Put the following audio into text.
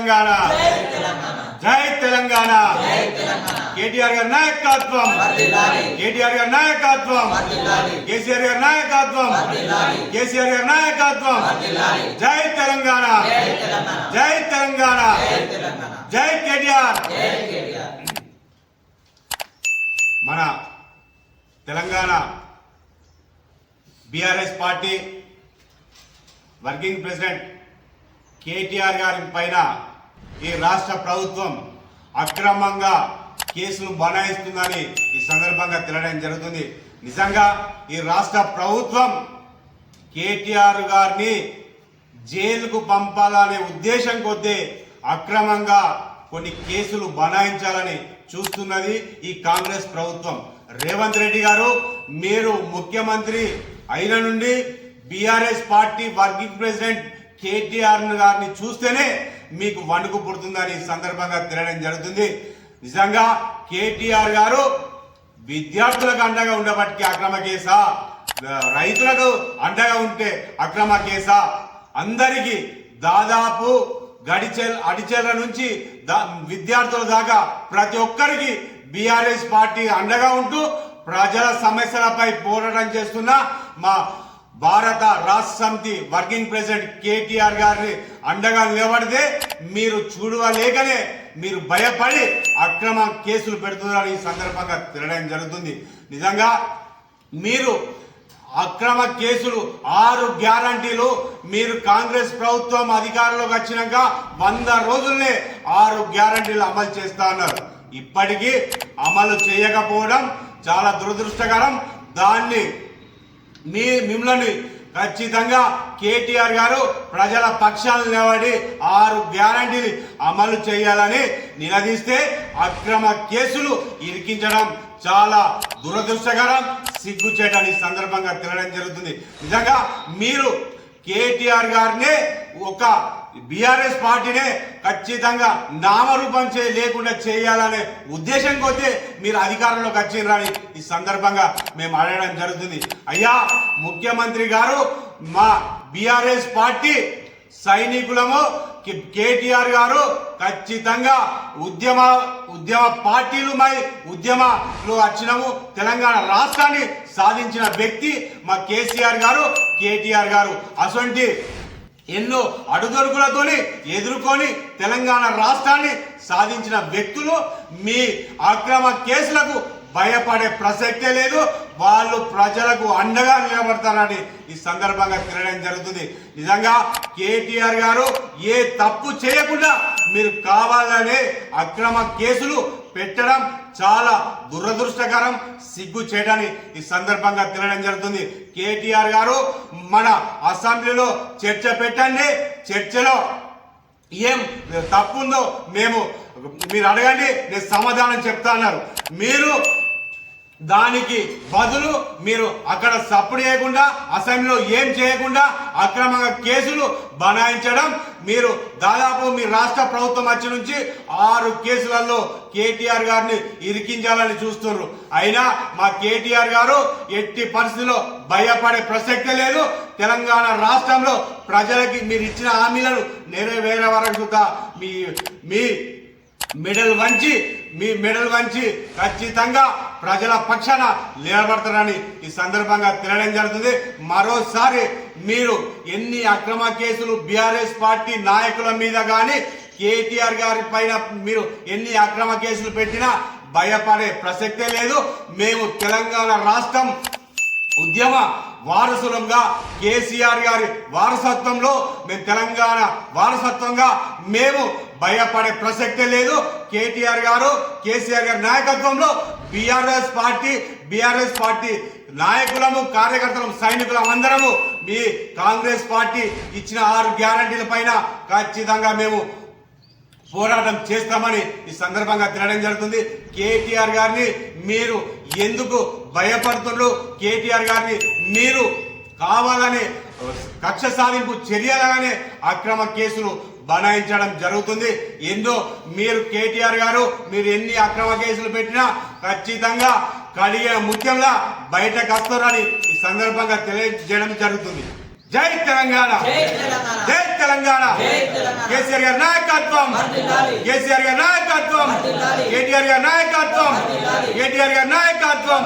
తెలంగాణ. జై తెలంగాణ. కేటీఆర్ గారి నాయకత్వం. కేటీఆర్ గారి నాయకత్వం. కేసీఆర్ గారి నాయకత్వం. కేసీఆర్ గారి నాయకత్వం. జై తెలంగాణ. జై తెలంగాణ. జై కేటీఆర్. మన Telangana BRS party working president KTR గారి పైన ఈ రాష్ట్ర ప్రభుత్వం అక్రమంగా కేసులు బనాయిస్తుందని ఈ సందర్భంగా తెలియడం జరుగుతుంది. నిజంగా ఈ రాష్ట్ర ప్రభుత్వం కేటీఆర్ గారిని జైలుకు పంపాలనే ఉద్దేశం కొద్దీ అక్రమంగా కొన్ని కేసులు బనాయించాలని చూస్తున్నది ఈ కాంగ్రెస్ ప్రభుత్వం. రేవంత్ రెడ్డి గారు మీరు ముఖ్యమంత్రి అయిన నుండి BRS party working president KTR గారిని చూస్తేనే మీకు వణుకు పుడుతుందని సందర్భంగా తెలియడం జరుగుతుంది. నిజంగా కేటీఆర్ గారు విద్యార్థులకు అండగా ఉండబట్టి అక్రమ కేసా? రైతులకు అండగా ఉంటే అక్రమ కేసా? అందరికీ దాదాపు గడిచెల్ అడిచేల నుంచి దా- విద్యార్థుల దాకా ప్రతి ఒక్కరికి బీఆర్ఎస్ పార్టీ అండగా ఉంటూ ప్రజల సమస్యలపై పోరాటం చేస్తున్న మా భారత రాష్ట్ర సమితి వర్కింగ్ ప్రెసిడెంట్ కేటీఆర్ గారిని అండగా నిలబడితే మీరు చూడలేకనే మీరు భయపడి అక్రమ కేసులు పెడుతున్నారని ఈ సందర్భంగా తినడం జరుగుతుంది. నిజంగా మీరు అక్రమ కేసులు ఆరు గ్యారంటీలు మీరు కాంగ్రెస్ ప్రభుత్వం అధికారంలోకి వచ్చినాక వంద రోజుల్నే ఆరు గ్యారంటీలు అమలు చేస్తా అన్నారు. ఇప్పటికీ అమలు చేయకపోవడం చాలా దురదృష్టకరం. దాన్ని మీ మిమ్మల్ని ఖచ్చితంగా కేటీఆర్ గారు ప్రజల పక్షాలు నిలబడి ఆరు గ్యారంటీని అమలు చేయాలని నిలదీస్తే అక్రమ కేసులు ఇరికించడం చాలా దురదృష్టకరం. సిగ్గుచేటని సందర్భంగా తినడం జరుగుతుంది. నిజంగా మీరు కేటీఆర్ గారినే ఒక బీఆర్ఎస్ పార్టీనే ఖచ్చితంగా నామరూపం చే లేకుండా చేయాలనే ఉద్దేశం కొద్దీ మీరు అధికారంలోకి వచ్చిండ్రని ఈ సందర్భంగా మేము అడగడం జరుగుతుంది. అయ్యా ముఖ్యమంత్రి గారు మా బీఆర్ఎస్ పార్టీ సైనికులము కేటీఆర్ గారు ఖచ్చితంగా ఉద్యమ ఉద్యమ పార్టీలు మై ఉద్యమలో వచ్చినము తెలంగాణ రాష్ట్రాన్ని సాధించిన వ్యక్తి మా కేసీఆర్ గారు కేటీఆర్ గారు. అటువంటి ఎన్నో అడుగడుగులతోని ఎదుర్కొని తెలంగాణ రాష్ట్రాన్ని సాధించిన వ్యక్తులు మీ అక్రమ కేసులకు భయపడే ప్రసక్తే లేదు. వాళ్ళు ప్రజలకు అండగా నిలబడతారని ఈ సందర్భంగా తినడం జరుగుతుంది. నిజంగా కేటీఆర్ గారు ఏ తప్పు చేయకుండా మీరు కావాలనే అక్రమ కేసులు పెట్టడం చాలా దురదృష్టకరం సిగ్గు చేయడాన్ని ఈ సందర్భంగా తినడం జరుగుతుంది. కేటీఆర్ గారు మన అసెంబ్లీలో చర్చ పెట్టండి. చర్చలో ఏం తప్పుందో మేము మీరు అడగండి. నేను సమాధానం చెప్తా అన్నారు. మీరు దానికి బదులు మీరు అక్కడ సప్పుడు చేయకుండా అసెంబ్లీలో ఏం చేయకుండా అక్రమంగా కేసులు బనాయించడం. మీరు దాదాపు మీ రాష్ట్ర ప్రభుత్వం వచ్చి నుంచి ఆరు కేసులలో కేటీఆర్ గారిని ఇరికించాలని చూస్తున్నారు. అయినా మా కేటీఆర్ గారు ఎట్టి పరిస్థితిలో భయపడే ప్రసక్తే లేదు. తెలంగాణ రాష్ట్రంలో ప్రజలకి మీరు ఇచ్చిన హామీలను నెరవేరే వరకు మీ మీ మెడల్ వంచి మీ మెడల్ వంచి ఖచ్చితంగా ప్రజల పక్షాన నిలబడతారని ఈ సందర్భంగా తినడం జరుగుతుంది. మరోసారి మీరు ఎన్ని అక్రమ కేసులు బీఆర్ఎస్ పార్టీ నాయకుల మీద కానీ కేటీఆర్ గారి పైన మీరు ఎన్ని అక్రమ కేసులు పెట్టినా భయపడే ప్రసక్తే లేదు. మేము తెలంగాణ రాష్ట్రం ఉద్యమ వారసులంగా కేసీఆర్ గారి వారసత్వంలో మేము తెలంగాణ వారసత్వంగా మేము భయపడే ప్రసక్తే లేదు. కేటీఆర్ గారు కేసీఆర్ గారి నాయకత్వంలో బీఆర్ఎస్ పార్టీ బీఆర్ఎస్ పార్టీ నాయకులము కార్యకర్తలము సైనికులం అందరము మీ కాంగ్రెస్ పార్టీ ఇచ్చిన ఆరు గ్యారంటీల పైన ఖచ్చితంగా మేము పోరాటం చేస్తామని ఈ సందర్భంగా తినడం జరుగుతుంది. కేటీఆర్ గారిని మీరు ఎందుకు భయపడుతుండ్రు? కేటీఆర్ గారిని మీరు కావాలని కక్ష సాధింపు చర్యలగానే అక్రమ కేసులు బనాయించడం జరుగుతుంది ఎందో మీరు కేటీఆర్ గారు మీరు ఎన్ని అక్రమ కేసులు పెట్టినా ఖచ్చితంగా కడిగిన ముఖ్యంగా బయటకు వస్తారని ఈ సందర్భంగా తెలియజేయడం జరుగుతుంది జై తెలంగాణ జై తెలంగాణ. కేసీఆర్ గారి నాయకత్వం. కేసీఆర్ గారి నాయకత్వం. కేటీఆర్ గారి నాయకత్వం. కేటీఆర్ గారి నాయకత్వం.